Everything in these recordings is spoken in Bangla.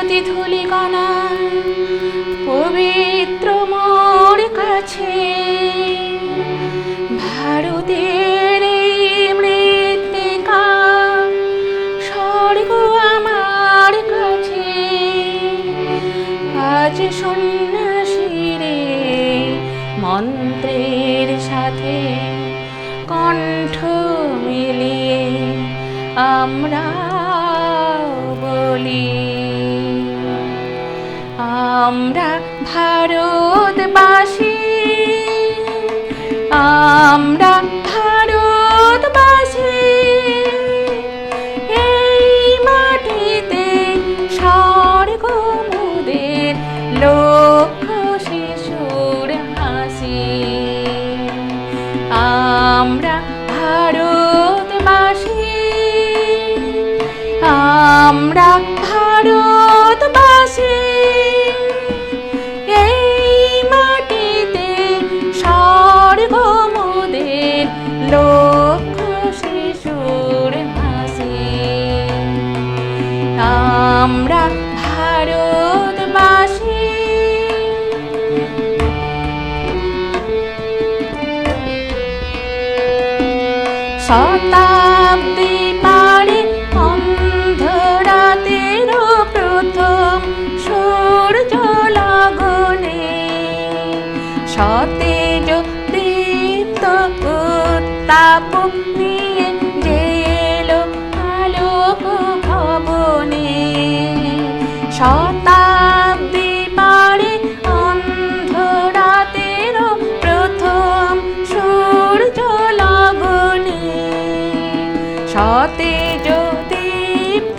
প্রতিধূলিকণা পবিত্র মোর কাছে, ভারতের মৃত্তিকা স্বর্গ আমার কাছে। আজ সন্ন্যাসীরে মন্ত্রের সাথে কণ্ঠ মিলিয়ে আমরা আমরা ভারতবাসী। আমরা ভারতবাসী। এই মাটিতে স্বর্গ মোদের লক্ষ শিশুর হাসি। আমরা ভারতবাসী। আমরা শিশুর হাসি। আমরা ভারতবাসী। শতাব্দী পারে অন্ধরাতের প্রথম সূর্য লগনে সতেজ দীপ্ত উত্তাপ শতাব্দী পারে অন্ধরাতের প্রথম সূর্য লগনে সতেজ দীপ্ত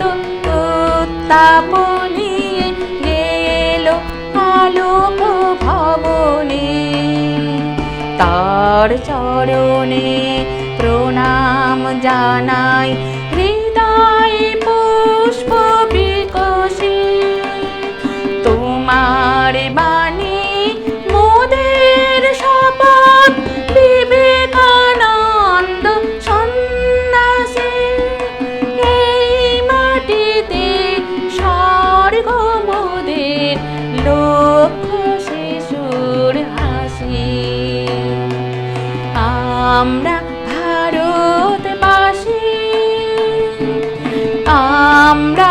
উত্তাপ নিয়ে গেল আলোক ভবনে তার চরণে প্রণাম জানাই আমরা ভারতবাসী আমরা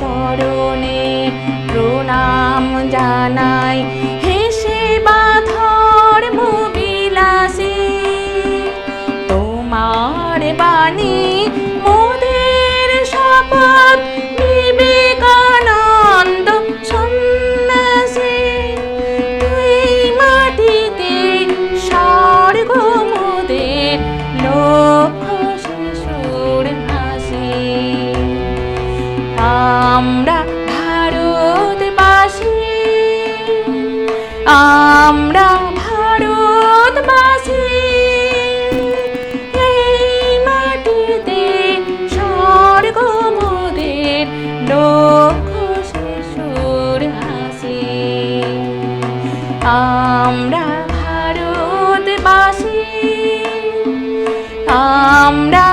চরণে প্রণাম জানাই। আমরা ভারতবাসী। এই মাটিতে স্বর্গ মোদের লক্ষ শিশুর হাসি। আমরা ভারতবাসী। আমরা